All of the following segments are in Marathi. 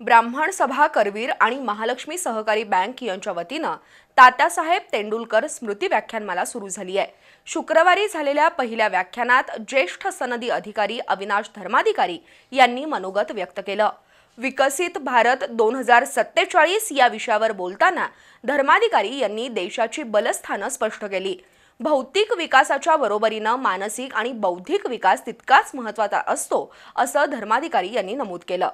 ब्राह्मण सभा करवीर आणि महालक्ष्मी सहकारी बँक यांच्या वतीनं तात्यासाहेब तेंडुलकर स्मृती व्याख्यानमाला सुरू झाली आहे. शुक्रवारी झालेल्या पहिल्या व्याख्यानात ज्येष्ठ सनदी अधिकारी अविनाश धर्माधिकारी यांनी मनोगत व्यक्त केलं. विकसित भारत दोन हजार सत्तेचाळीस या विषयावर बोलताना धर्माधिकारी यांनी देशाची बलस्थानं स्पष्ट केली. भौतिक विकासाच्या बरोबरीनं मानसिक आणि बौद्धिक विकास तितकाच महत्त्वाचा असतो असं धर्माधिकारी यांनी नमूद केलं.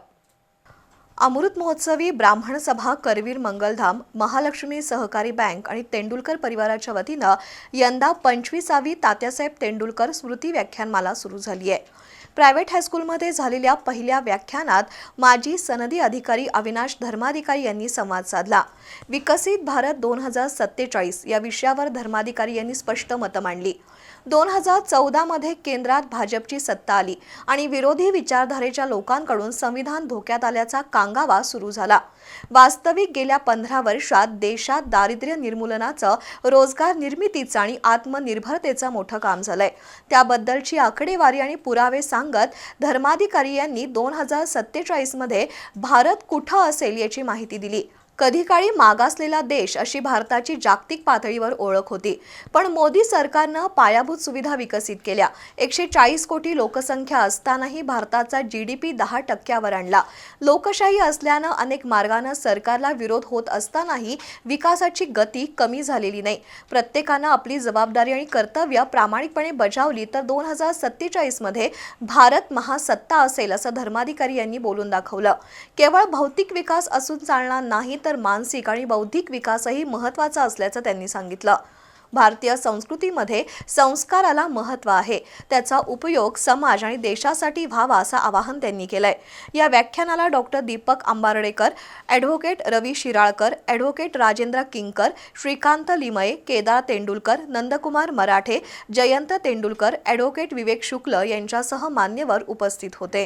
अमृत महोत्सवी ब्राह्मण सभा करवीर मंगलधाम महालक्ष्मी सहकारी बँक आणि तेंडुलकर परिवाराच्या वतीनं यंदा पंचवीसावी तात्यासाहेब तेंडुलकर स्मृती व्याख्यानमाला सुरू झाली आहे. प्रायव्हेट हायस्कूलमध्ये झालेल्या पहिल्या व्याख्यानात माजी सनदी अधिकारी अविनाश धर्माधिकारी यांनी संवाद साधला. विकसित भारत दोन हजार सत्तेचाळीस या विषयावर धर्माधिकारी यांनी स्पष्ट मतं मांडली. दोन हजार चौदामध्ये केंद्रात भाजपची सत्ता आली आणि विरोधी विचारधारेच्या लोकांकडून संविधान धोक्यात आल्याचा कांगावा सुरू झाला. वास्तविक गेल्या पंधरा वर्षात देशात दारिद्र्य निर्मूलनाचं रोजगार निर्मितीचं आणि आत्मनिर्भरतेचं मोठं काम झालंय. त्याबद्दलची आकडेवारी आणि पुरावे सांगत धर्माधिकारी यांनी दोन हजार सत्तेचाळीसमध्ये भारत कुठं असेल याची माहिती दिली. कधी काळी मागासलेला देश अशी भारताची जागतिक पातळीवर ओळख होती. पण मोदी सरकारनं पायाभूत सुविधा विकसित केल्या. एकशे चाळीस कोटी लोकसंख्या असतानाही भारताचा जी डी पी दहा टक्क्यावर आणला. लोकशाही असल्यानं अनेक मार्गानं सरकारला विरोध होत असतानाही विकासाची गती कमी झालेली नाही. प्रत्येकानं आपली जबाबदारी आणि कर्तव्य प्रामाणिकपणे बजावली तर दोन हजार सत्तेचाळीसमध्ये भारत महासत्ता असेल असं धर्माधिकारी यांनी बोलून दाखवलं. केवळ भौतिक विकास असून चालणार नाही तर तर मानसिक आणि बौद्धिक विकासही महत्त्वाचा असल्याचं त्यांनी सांगितलं. भारतीय संस्कृतीमध्ये संस्काराला महत्त्व आहे. त्याचा उपयोग समाज आणि देशासाठी व्हावा असं आवाहन त्यांनी केलंय. या व्याख्यानाला doctor Deepak Ambardekar advocate Ravi Shiralkar advocate Rajendra Kinkar Shrikant Limaye Kedar Tendulkar Nandkumar Marathe Jayant Tendulkar advocate Vivek Shukla यांच्यासह मान्यवर उपस्थित होते.